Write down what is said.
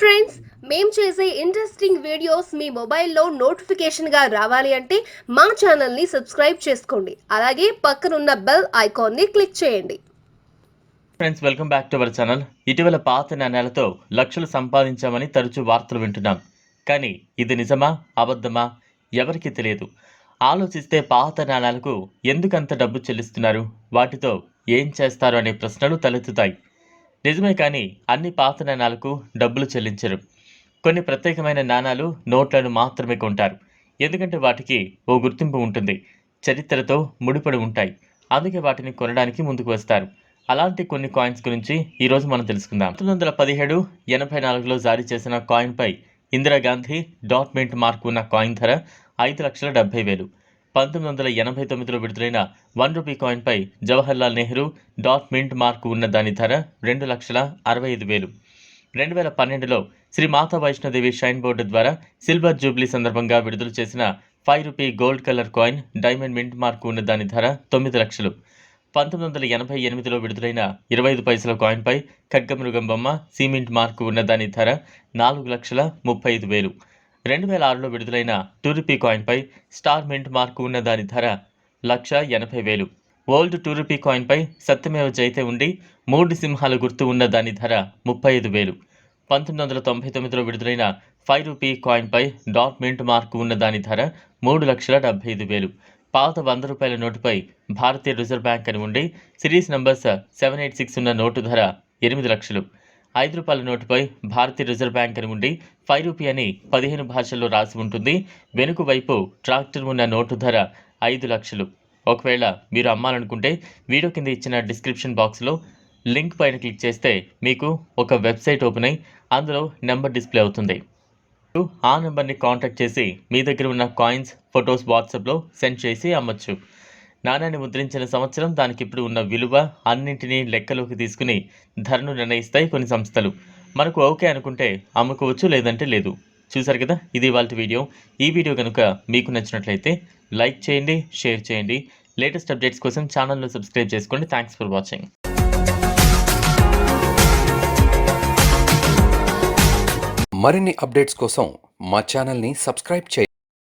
Friends మేము చేసే interesting videos మీ మొబైల్లో నోటిఫికేషన్గా రావాలి అంటే మా ఛానల్ని సబ్స్క్రైబ్ చేసుకోండి. అలాగే పక్కనున్న బెల్ ఐకాన్ని క్లిక్ చేయండి. Friends welcome back to our channel ఇటీవల పాత నాణ్యాలతో లక్షలు సంపాదించామని తరచూ వార్తలు వింటున్నాం. కానీ ఇది నిజమా? అబద్ధమా? ఎవరికీ తెలియదు. ఆలోచిస్తే పాత నాణ్యాలకు ఎందుకంత డబ్బు చెల్లిస్తున్నారు? వాటితో ఏం చేస్తారు? అనే ప్రశ్నలు తలెత్తుతాయి. నిజమే కానీ అన్ని పాత నాణాలకు డబ్బులు చెల్లించరు. కొన్ని ప్రత్యేకమైన నాణాలు నోట్లను మాత్రమే కొంటారు. ఎందుకంటే వాటికి ఓ గుర్తింపు ఉంటుంది. చరిత్రతో ముడిపడి ఉంటాయి. అందుకే వాటిని కొనడానికి ముందుకు వస్తారు. అలాంటి కొన్ని కాయిన్స్ గురించి ఈరోజు మనం తెలుసుకుందాం. పంతొమ్మిది వందల పదిహేడు ఎనభై నాలుగులో జారీ చేసిన కాయిన్పై ఇందిరాగాంధీ డాట్ మింట్ మార్క్ ఉన్న కాయిన్ ధర ఐదు లక్షల డెబ్బై వేలు. పంతొమ్మిది వందల ఎనభై తొమ్మిదిలో విడుదలైన one rupee కాయిన్పై Jawaharlal Nehru dot mint mark ఉన్న దాని ధర రెండు లక్షల అరవై ఐదు వేలు. రెండు వేల పన్నెండులో శ్రీ మాతా వైష్ణోదేవి షైన్ బోర్డు ద్వారా సిల్వర్ జూబ్లీ సందర్భంగా విడుదల చేసిన five rupee gold colour coin diamond mint mark ఉన్న దాని ధర తొమ్మిది లక్షలు. పంతొమ్మిది వందల ఎనభై ఎనిమిదిలో విడుదలైన ఇరవై ఐదు పైసల కాయిన్పై ఖడ్గమృగం బొమ్మ సిమెంట్ మార్కు ఉన్న దాని ధర నాలుగు లక్షల ముప్పై ఐదు వేలు. రెండు వేల ఆరులో విడుదలైన టూ రూపీ కాయిన్పై స్టార్ మింట్ మార్కు ఉన్న దాని ధర లక్ష ఎనభై వేలు. ఓల్డ్ టూ రూపీ కాయిన్పై సత్యమేవ జైతే ఉండి మూడు సింహాల గుర్తు ఉన్న దాని ధర ముప్పై ఐదు వేలు. పంతొమ్మిది వందల తొంభై తొమ్మిదిలో విడుదలైన ఫైవ్ రూపీ కాయిన్పై డాట్ మింట్ మార్కు ఉన్న దాని ధర మూడు లక్షల డెబ్బై ఐదు వేలు. పాత వంద రూపాయల నోటుపై భారతీయ రిజర్వ్ బ్యాంక్ అని ఉండి series numbers seven eight six ఉన్న నోటు ధర ఎనిమిది లక్షలు. ఐదు రూపాయల నోటుపై భారతీయ రిజర్వ్ బ్యాంక్ అని ఉండి ఫైవ్ రూపీ అని పదిహేను భాషల్లో రాసి ఉంటుంది. వెనుక వైపు ట్రాక్టర్ ఉన్న నోటు ధర ఐదు లక్షలు. ఒకవేళ మీరు అమ్మాలనుకుంటే వీడియో కింద ఇచ్చిన డిస్క్రిప్షన్ బాక్స్లో లింక్ పైన క్లిక్ చేస్తే మీకు ఒక వెబ్సైట్ ఓపెన్ అయి అందులో నెంబర్ డిస్ప్లే అవుతుంది. ఆ నెంబర్ని కాంటాక్ట్ చేసి మీ దగ్గర ఉన్న కాయిన్స్ ఫొటోస్ వాట్సాప్లో సెండ్ చేసి అమ్మచ్చు. నాణ్యాన్ని ముద్రించిన సంవత్సరం దానికి ఇప్పుడు ఉన్న విలువ అన్నింటినీ లెక్కలోకి తీసుకుని ధరను నిర్ణయిస్తాయి కొన్ని సంస్థలు. మనకు ఓకే అనుకుంటే అమ్ముకోవచ్చు లేదంటే లేదు. చూసారు కదా? ఇది వాళ్ళ వీడియో. ఈ వీడియో కనుక మీకు నచ్చినట్లయితే లైక్ చేయండి షేర్ చేయండి. లేటెస్ట్ అప్డేట్స్ కోసం ఛానల్ను సబ్స్క్రైబ్ చేసుకోండి. Thanks for watching. మరిన్ని అప్డేట్స్ కోసం మా ఛానల్ని సబ్స్క్రైబ్ చేయండి.